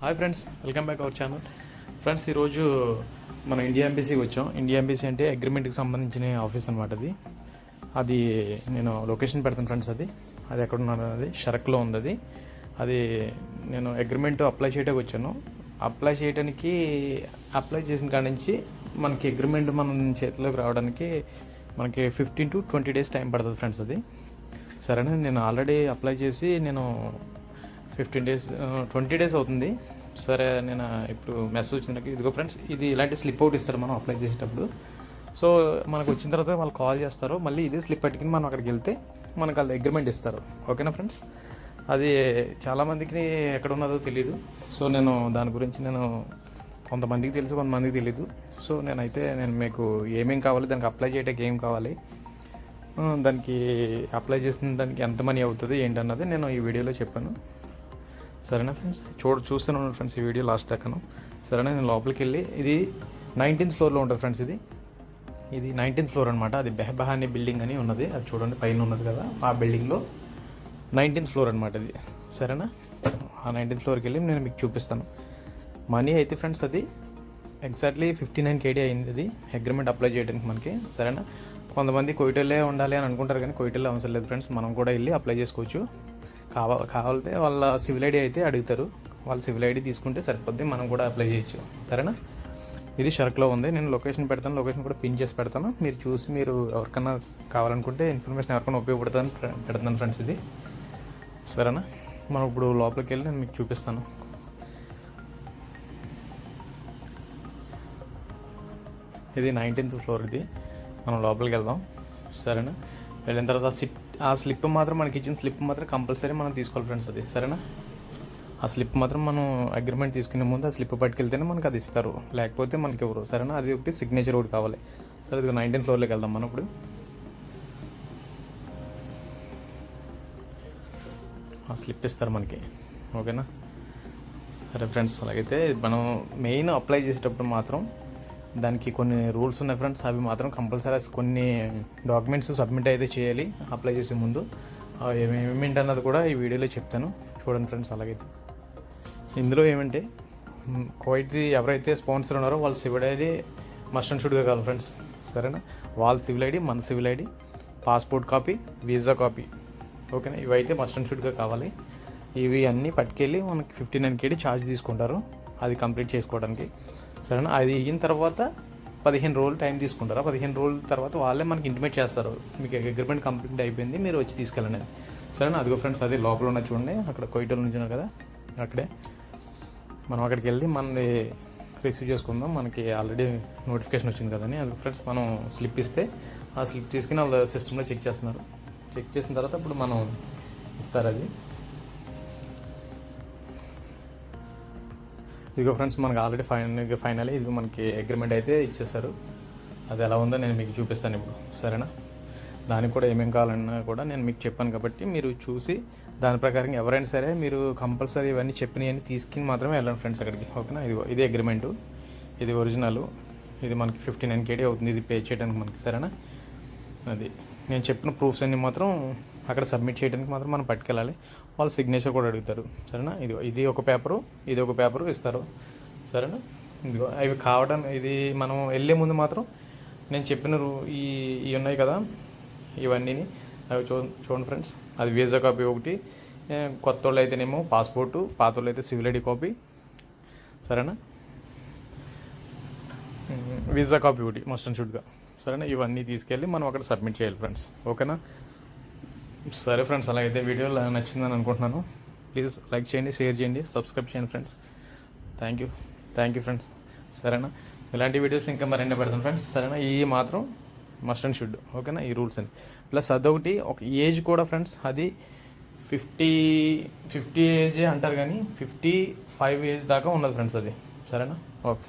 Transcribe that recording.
Hi friends welcome back our channel friends ఈరోజు మనం India ఎంబీసీకి వచ్చాం. ఇండియా ఎంబీసీ అంటే అగ్రిమెంట్కి సంబంధించిన ఆఫీస్ అనమాట అది. అది నేను లొకేషన్ పెడతాను ఫ్రెండ్స్ అది. అది ఎక్కడ ఉన్నాను అది షరక్లో ఉంది అది అది నేను అగ్రిమెంట్ అప్లై చేయడానికి వచ్చాను. అప్లై చేయడానికి అప్లై చేసిన కాడి నుంచి మనకి అగ్రిమెంట్ మనం చేతిలోకి రావడానికి మనకి fifteen to twenty days time పడుతుంది ఫ్రెండ్స్ అది. సరేనా? నేను ఆల్రెడీ అప్లై చేసి నేను ఫిఫ్టీన్ డేస్ ట్వంటీ డేస్ అవుతుంది. సరే నేను ఇప్పుడు మెసేజ్ వచ్చింది నాకు ఇదిగో ఫ్రెండ్స్ ఇది ఇలాంటి స్లిప్ అవుట్ ఇస్తారు మనం అప్లై చేసేటప్పుడు. సో మనకు వచ్చిన తర్వాత వాళ్ళు కాల్ చేస్తారు. మళ్ళీ ఇదే స్లిప్ పట్టుకుని మనం అక్కడికి వెళ్తే మనకు వాళ్ళు అగ్రిమెంట్ ఇస్తారు. ఓకేనా ఫ్రెండ్స్ అది చాలామందికి ఎక్కడ ఉన్నదో తెలియదు సో నేను దాని గురించి నేను కొంతమందికి తెలుసు కొంతమందికి తెలియదు సో నేనైతే నేను మీకు ఏమేమి కావాలి దానికి అప్లై చేయడానికి ఏం కావాలి దానికి అప్లై చేసిన దానికి ఎంత మనీ అవుతుంది ఏంటన్నది నేను ఈ వీడియోలో చెప్పాను. సరేనా ఫ్రెండ్స్ చూడ చూస్తున్నాను ఫ్రెండ్స్ ఈ వీడియో లాస్ట్ దాకాను. సరేనా నేను లోపలికి వెళ్ళి ఇది నైన్టీన్త్ ఫ్లోర్లో ఉంటుంది ఫ్రెండ్స్ ఇది. ఇది నైన్టీన్త్ ఫ్లోర్ అనమాట అది బెహబహాని బిల్డింగ్ అని ఉన్నది. అది చూడండి పైన ఉన్నది కదా ఆ బిల్డింగ్లో నైన్టీన్త్ ఫ్లోర్ అనమాట ఇది. సరేనా? ఆ నైన్టీన్త్ ఫ్లోర్కి వెళ్ళి నేను మీకు చూపిస్తాను. మనీ అయితే ఫ్రెండ్స్ అది ఎగ్జాక్ట్లీ ఫిఫ్టీ నైన్ కేడీ అయింది అది అగ్రిమెంట్ అప్లై చేయడానికి మనకి. సరేనా? కొంతమంది కోయిటల్లే ఉండాలి అని అనుకుంటారు కానీ కోయిటల్లే అవసరం లేదు ఫ్రెండ్స్ మనం కూడా వెళ్ళి అప్లై చేసుకోవచ్చు. కావ కావాలితే వాళ్ళ సివిల్ ఐడి అయితే అడుగుతారు. వాళ్ళ సివిల్ ఐడి తీసుకుంటే సరిపోద్ది. మనం కూడా అప్లై చేయొచ్చు. సరేనా? ఇది షర్క్లో ఉంది. నేను లొకేషన్ పెడతాను. లొకేషన్ కూడా పిన్ చేసి పెడతాను. మీరు చూసి మీరు ఎవరికైనా కావాలనుకుంటే ఇన్ఫర్మేషన్ ఎవరికైనా ఉపయోగపడతాను పెడతాను ఫ్రెండ్స్ ఇది. సరేనా? మనం ఇప్పుడు లోపలికి వెళ్ళి నేను మీకు చూపిస్తాను. ఇది నైన్టీన్త్ ఫ్లోర్ ఇది. మనం లోపలికి వెళ్దాం. సరేనా? వెళ్ళిన తర్వాత సిప్ ఆ స్లిప్ మాత్రం మనకి ఇచ్చిన స్లిప్ మాత్రం కంపల్సరీ మనం తీసుకోవాలి ఫ్రెండ్స్ అది సరేనా? ఆ స్లిప్ మాత్రం మనం అగ్రిమెంట్ తీసుకునే ముందు ఆ స్లిప్ పట్టుకెళ్తేనే మనకు అది ఇస్తారు. లేకపోతే మనకి ఎవరు సరేనా? అది ఒకటి సిగ్నేచర్ ఒకటి కావాలి. సరే ఇది నైన్టీన్ ఫ్లోర్లోకి వెళ్దాం మనం ఇప్పుడు. ఆ స్లిప్ ఇస్తారు మనకి ఓకేనా? సరే ఫ్రెండ్స్ అలాగైతే మనం మెయిన్ అప్లై చేసేటప్పుడు మాత్రం దానికి కొన్ని రూల్స్ ఉన్నాయి ఫ్రెండ్స్. అవి మాత్రం కంపల్సరీ కొన్ని డాక్యుమెంట్స్ సబ్మిట్ అయితే చేయాలి అప్లై చేసే ముందు. అవి అన్నది కూడా ఈ వీడియోలో చెప్తాను. చూడండి ఫ్రెండ్స్ అలాగైతే ఇందులో ఏమంటే మ్, ఎవరైతే స్పాన్సర్ ఉన్నారో వాళ్ళ సివిల్ ఐడి మస్ట్ అండ్ షుడ్గా కావాలి ఫ్రెండ్స్. సరేనా? వాళ్ళ సివిల్ ఐడి మన civil ID passport copy visa copy ఓకేనా? ఇవైతే మస్ట్ అండ్ షుడ్గా కావాలి. ఇవి అన్నీ పట్టుకెళ్ళి మనకి ఫిఫ్టీ నైన్ కేడీ ఛార్జ్ తీసుకుంటారు. అది కంప్లీట్ చేసుకోవడానికి. సరేనా? అది అయిన తర్వాత పదిహేను రోజులు టైం తీసుకుంటారా? పదిహేను రోజుల తర్వాత వాళ్ళే మనకి ఇంటిమేట్ చేస్తారు. మీకు అగ్రిమెంట్ కంప్లీట్ అయిపోయింది మీరు వచ్చి తీసుకెళ్ళండి సరేనా? అదిగో ఫ్రెండ్స్ అది లోపల ఉన్న చూడండి. అక్కడ కొయిటోలు నుంచి కదా? అక్కడే. మనం అక్కడికి వెళ్ళి మనది రిసీవ్ చేసుకుందాం. మనకి ఆల్రెడీ నోటిఫికేషన్ వచ్చింది కదని అది ఫ్రెండ్స్ మనం స్లిప్ ఇస్తే ఆ స్లిప్ తీసుకుని వాళ్ళ సిస్టంలో చెక్ చేస్తున్నారు. చెక్ చేసిన తర్వాత ఇప్పుడు మనం ఇస్తారు అది. ఇదిగో ఫ్రెండ్స్ మనకి ఆల్రెడీ ఫైనల్ ఫైనల్ ఇది మనకి అగ్రిమెంట్ అయితే ఇచ్చేస్తారు అది ఎలా ఉందో నేను మీకు చూపిస్తాను ఇప్పుడు సరేనా? దానికి కూడా ఏమేం కావాలన్నా కూడా నేను మీకు చెప్పాను కాబట్టి మీరు చూసి దాని ప్రకారం ఎవరైనా సరే మీరు కంపల్సరీ ఇవన్నీ చెప్పినవన్నీ తీసుకుని మాత్రమే వెళ్ళండి ఫ్రెండ్స్ అక్కడికి ఓకేనా? ఇది ఇది అగ్రిమెంటు ఇది ఒరిజినల్ ఇది మనకి ఫిఫ్టీ నైన్ కేడీ అవుతుంది ఇది పే చేయడానికి మనకి సరేనా? అది నేను చెప్పిన ప్రూఫ్స్ అన్నీ మాత్రం అక్కడ సబ్మిట్ చేయడానికి మాత్రం మనం పట్టుకెళ్ళాలి. వాళ్ళు సిగ్నేచర్ కూడా అడుగుతారు. సరేనా? ఇది ఇది ఒక పేపరు ఇది ఒక పేపరు ఇస్తారు. సరేనా? ఇదిగో అవి కావడం ఇది మనం వెళ్ళే ముందు మాత్రం నేను చెప్పిన రూ- ఈ ఇవి ఉన్నాయి కదా ఇవన్నీని అవి చూ చూడండి ఫ్రెండ్స్ అది వీసా కాపీ ఒకటి కొత్త వాళ్ళు అయితేనేమో పాస్పోర్టు పాత వాళ్ళు అయితే సివిల్ ఐడి కాపీ సరేనా వీసా కాపీ ఒకటి మస్ట్ అండ్ షుడ్గా సరేనా? ఇవన్నీ తీసుకెళ్ళి మనం అక్కడ సబ్మిట్ చేయాలి ఫ్రెండ్స్ ఓకేనా? సరే ఫ్రెండ్స్ అలాగైతే వీడియో నచ్చిందని అనుకుంటున్నాను. ప్లీజ్ లైక్ చేయండి షేర్ చేయండి సబ్స్క్రైబ్ చేయండి friends thank you thank you friends సరేనా? ఇలాంటి వీడియోస్ ఇంకా మరెన్నో పెడతాను ఫ్రెండ్స్ సరేనా? ఈ మాత్రం మస్ట్ అండ్ షుడ్ ఓకేనా? ఈ రూల్స్ అని. ప్లస్ అదొకటి ఒక ఏజ్ కూడా ఫ్రెండ్స్ అది ఫిఫ్టీ ఫిఫ్టీ ఏజే అంటారు కానీ ఫిఫ్టీ ఫైవ్ ఏజ్ దాకా ఉన్నది ఫ్రెండ్స్ అది. సరేనా? ఓకే